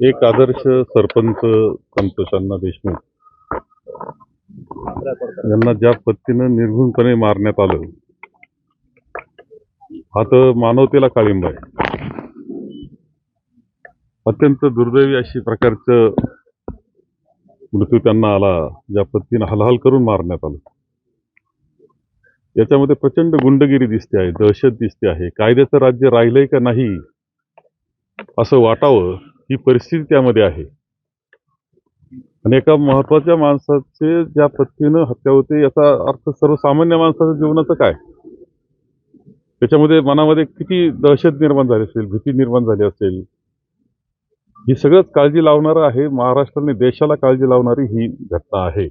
एक आदर्श सरपंच संतोषांना देशमुख. यांना ज्या पद्धतीनं निर्घुणपणे मारण्यात आलं हा तर मानवतेला काळिंब आहे. अत्यंत दुर्दैवी अशी प्रकारचं मृत्यू त्यांना आला ज्या पद्धतीनं हलहल करून मारण्यात आलं. याच्यामध्ये प्रचंड गुंडगिरी दिसते आहे दहशत दिसते आहे. कायद्याचं राज्य राहिलंय का नाही असं वाटावं ही परिस्थिती त्यामध्ये आहे. आणि एका महत्त्वाच्या माणसाचे ज्या पद्धतीनं हत्या होते याचा अर्थ सर्वसामान्य माणसाच्या जीवनाचं काय? त्याच्यामध्ये मनामध्ये किती दहशत निर्माण झाली असेल भीती निर्माण झाली असेल? ही सगळंच काळजी लावणारं आहे महाराष्ट्राने देशाला काळजी लावणारी ही घटना आहे.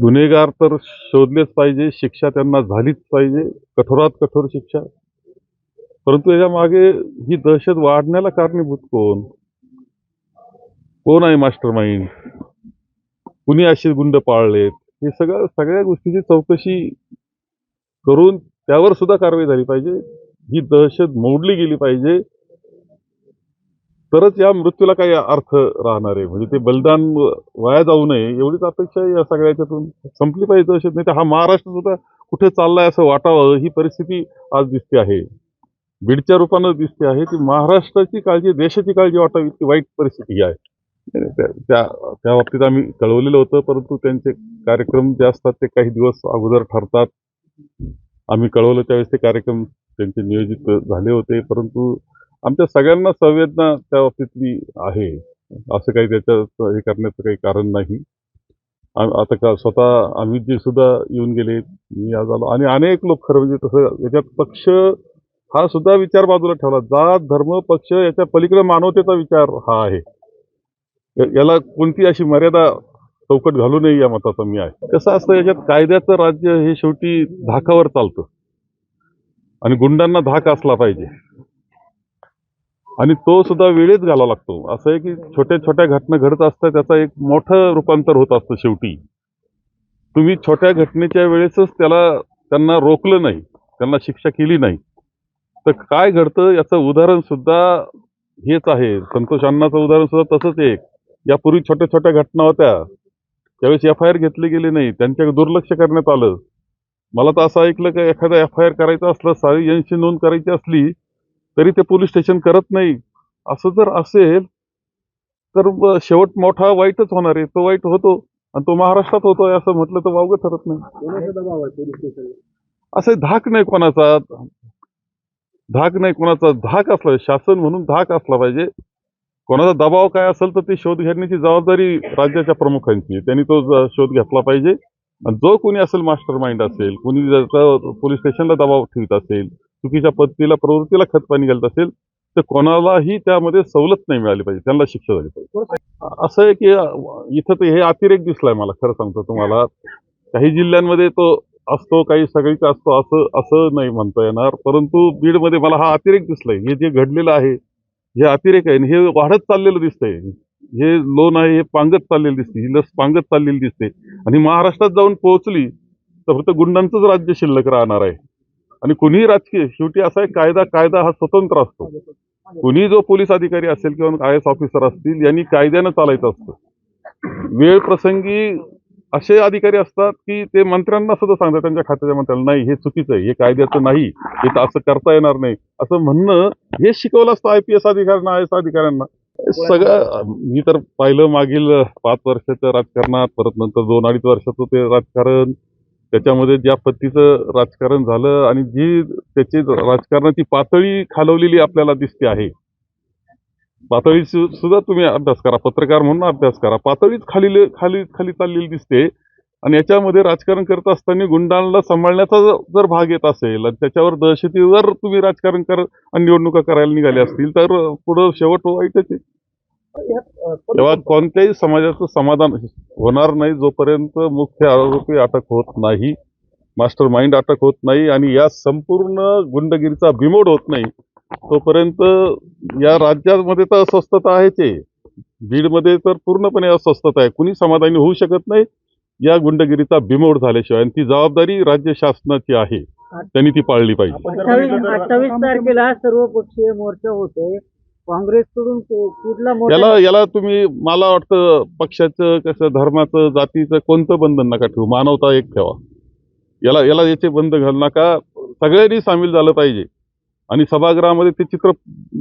गुन्हेगार तर शोधलेच पाहिजे शिक्षा त्यांना झालीच पाहिजे कठोरात कठोर शिक्षा. परंतु याच्या मागे ही दहशत वाढण्याला कारणीभूत कोण? कोण आहे मास्टर माइंड कुणी असे गुंड पाळलेत? हे सगळं सगळ्या गोष्टीची चौकशी करून त्यावर सुद्धा कारवाई झाली पाहिजे. ही दहशत मोडली गेली पाहिजे. तरच या मृत्यूला काही अर्थ राहणार आहे. म्हणजे ते बलिदान वाया जाऊ नये एवढीच अपेक्षा आहे या सगळ्याच्यातून. संपली पाहिजे दहशत नाही तर हा महाराष्ट्र सुद्धा कुठे चाललाय असं वाटावं ही परिस्थिती आज दिसते आहे. बीडच्या रूपानं दिसते आहे की महाराष्ट्राची काळजी देशाची काळजी वाटावी इतकी वाईट परिस्थिती आहे. त्या त्या बाबतीत आम्ही कळवलेलं होतं परंतु त्यांचे कार्यक्रम जे असतात ते काही दिवस अगोदर ठरतात. आम्ही कळवलं त्यावेळेस ते कार्यक्रम त्यांचे नियोजित झाले होते परंतु आमच्या सगळ्यांना संवेदना त्या बाबतीतली आहे. असं काही त्याच्यात हे करण्याचं काही कारण नाही. आता का स्वतः अमितजी सुद्धा येऊन गेले मी आज आलो. आणि अनेक लोक खरं म्हणजे तसं याच्यात पक्ष हा सुद्धा विचार बाजूला ठेवला. जात धर्म पक्ष याच्या पलीकडे मानवतेचा विचार हा आहे. याला कोणती अशी मर्यादा चौकट घालू नये या मताचा मी आहे. कसं असतं याच्यात कायद्याचं राज्य हे शेवटी धाकावर चालतं. आणि गुंडांना धाक असला पाहिजे. आणि तो सुद्धा वेळेत घालावा लागतो. असं आहे की छोट्या छोट्या घटना घडत असतात त्याचा एक मोठं रूपांतर होत असतं शेवटी. तुम्ही छोट्या घटनेच्या वेळेसच त्याला त्यांना रोखलं नाही. त्यांना शिक्षा केली नाही. तर काय घडतं याचं उदाहरण सुद्धा हेच आहे. संतोष अण्णाचं उदाहरण सुद्धा तसंच आहे यापूर्वी छोट्या छोट्या घटना होत्या. त्यावेळेस एफ आय आर घेतले गेले नाही. त्यांच्याकडे दुर्लक्ष करण्यात आलं. मला तर असं ऐकलं की एखादा एफ आय आर करायचं असलं सारी यांची नोंद करायची असली तरी ते पोलीस स्टेशन करत नाही. असं जर असेल तर शेवट मोठा वाईटच होणार आहे. तो वाईट होतो आणि तो महाराष्ट्रात होतोय असं म्हटलं तर वावगं ठरत नाही. असं धाक नाही कोणाचा. धाक नाही कोणाचा धाक असला पाहिजे. शासन म्हणून धाक असला पाहिजे. कोणाचा दबाव काय असेल तर ती शोध घेण्याची जबाबदारी राज्याच्या प्रमुखांची त्यांनी तो शोध घेतला पाहिजे. आणि जो कोणी असेल मास्टर माइंड असेल कोणी पोलीस स्टेशनला दबाव ठेवत असेल चुकीच्या पद्धतीला प्रवृत्तीला खतपाणी घालत असेल तर कोणालाही त्यामध्ये सवलत नाही मिळाली पाहिजे. त्यांना शिक्षा झाली पाहिजे. असं आहे की इथं ते हे अतिरेक दिसलाय मला खरं सांगतो तुम्हाला. काही जिल्ह्यांमध्ये तो असतो काही सगळीचा असतो असं असं नाही म्हणता येणार. परंतु बीडमध्ये मला हा अतिरेक दिसलाय. हे जे घडलेलं आहे हे अतिरेक आहे आणि हे वाढत चाललेलं दिसतंय. हे लोन आहे हे पांगत चाललेलं दिसते ही लस पांगत चाललेली दिसते. आणि महाराष्ट्रात जाऊन पोहोचली तर फक्त गुंडांचंच राज्य शिल्लक राहणार आहे. आणि कुणीही राजकीय शेवटी असा आहे कायदा कायदा हा स्वतंत्र असतो. कुणी जो पोलीस अधिकारी असेल किंवा आय एस ऑफिसर असतील यांनी कायद्यानं चालायचं असतं. वेळ प्रसंगी असे अधिकारी असतात की ते मंत्र्यांना सुद्धा सांगतात त्यांच्या खात्याच्या मंत्र्यांना नाही हे चुकीचं आहे हे कायद्याचं नाही हे तर असं करता येणार नाही. असं म्हणणं हे शिकवलं असतं आय पी एस अधिकाऱ्यांना आय एस अधिकाऱ्यांना. सगळं मी तर पाहिलं मागील पाच वर्षाच्या राजकारणात परत नंतर दोन अडीच वर्षाचं ते राजकारण. त्याच्यामध्ये ज्या पद्धतीचं राजकारण झालं आणि जी त्याची राजकारणाची पातळी खालवलेली आपल्याला दिसते आहे पातळी सुद्धा तुम्ही अभ्यास करा पत्रकार म्हणून अभ्यास करा. पातळीच खाली खाली खाली चाललेली दिसते. आणि याच्यामध्ये राजकारण करत असताना गुंडांना सांभाळण्याचा जर भाग येत असेल आणि त्याच्यावर दहशतीवर तुम्ही राजकारण कर आणि निवडणुका करायला निघाले असतील तर पुढं शेवट वाईटच आहे. तेव्हा कोणत्याही समाजाचं समाधान होणार नाही जोपर्यंत मुख्य आरोपी अटक होत नाही मास्टर माइंड अटक होत नाही आणि या संपूर्ण गुंडगिरीचा बिमोड होत नाही. तोपर्यंत या राज्यामध्ये तर अस्वस्थता आहेच आहे. बीडमध्ये तर पूर्णपणे अस्वस्थता आहे. कुणी समाधानी होऊ शकत नाही. या गुंडगिरीचा बिमोड झाल्याशिवाय आणि ती जबाबदारी राज्य शासनाची आहे. त्यांनी ती पाळली पाहिजे. अठ्ठावीस तारखेला सर्व पक्षीय मोर्चा होतोय. काँग्रेसकडून कुठला याला याला तुम्ही मला वाटतं पक्षाचं कसं धर्माचं जातीचं कोणतं बंधन नका ठेवू. मानवता एक ठेवा. याला याला याचे बंध घालू नका. सगळ्यांनी सामील झालं पाहिजे. आणि सभागृहामध्ये ते चित्र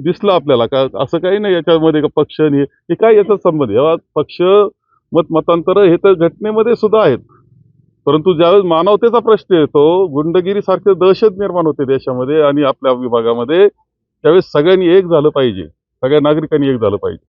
दिसलं आपल्याला. का असं काही नाही याच्यामध्ये का पक्ष आणि हे काय याचा संबंध? या पक्ष मत मतांतर हे तर घटनेमध्ये सुद्धा आहेत. परंतु ज्यावेळेस मानवतेचा प्रश्न येतो गुंडगिरी सारखे दहशत निर्माण होते देशामध्ये आणि आपल्या विभागामध्ये त्यावेळेस सगळ्यांनी एक झालं पाहिजे. सगळ्या नागरिकांनी एक झालं पाहिजे.